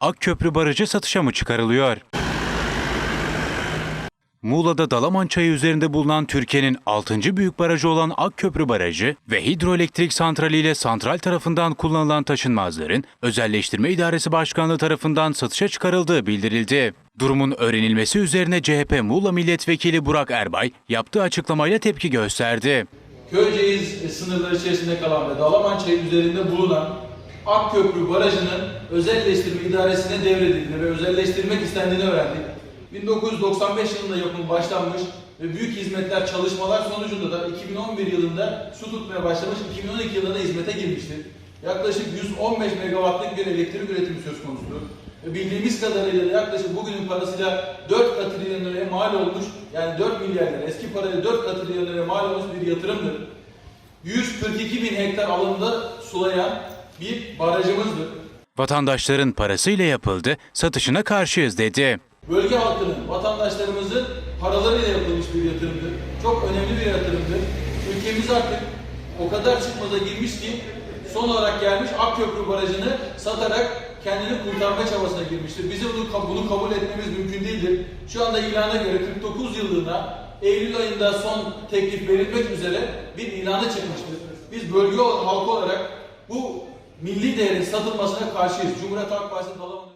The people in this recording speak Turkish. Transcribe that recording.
Akköprü Barajı satışa mı çıkarılıyor? Muğla'da Dalaman Çayı üzerinde bulunan Türkiye'nin 6. büyük barajı olan Akköprü Barajı ve hidroelektrik santrali ile santral tarafından kullanılan taşınmazların Özelleştirme İdaresi Başkanlığı tarafından satışa çıkarıldığı bildirildi. Durumun öğrenilmesi üzerine CHP Muğla Milletvekili Burak Erbay yaptığı açıklamayla tepki gösterdi. Köyceğiz sınırları içerisinde kalan ve Dalaman Çayı üzerinde bulunan Akköprü Barajı'nın özelleştirme idaresine devredildiğini ve özelleştirmek istendiğini öğrendik. 1995 yılında yapım başlanmış ve büyük hizmetler çalışmalar sonucunda da 2011 yılında su tutmaya başlamış, 2012 yılında da hizmete girmiştir. Yaklaşık 115 megawattlık bir elektrik üretimi söz konusudur. Ve bildiğimiz kadarıyla da yaklaşık bugünün parasıyla 4 katrilyon liraya mal olmuş, yani 4 milyar lira, eski parayla 4 katrilyon liraya mal olmuş bir yatırımdır. 142 bin hektar alanda sulayan bir barajımızdır. Vatandaşların parasıyla yapıldı, satışına karşıyız dedi. Bölge halkının, vatandaşlarımızın paralarıyla yapılmış bir yatırımdır. Çok önemli bir yatırımdır. Ülkemiz artık o kadar çıkmaza girmiş ki son olarak gelmiş Akköprü Barajı'nı satarak kendini kurtarma çabasına girmiştir. Bizim bunu, bunu kabul etmemiz mümkün değildir. Şu anda ilana göre 49 yıllığına Eylül ayında son teklif verilmek üzere bir ilanı çıkmıştır. Biz bölge halkı olarak bu milli değerin satılmasına karşıyız. Cumhuriyet Halk Partisi Dalaman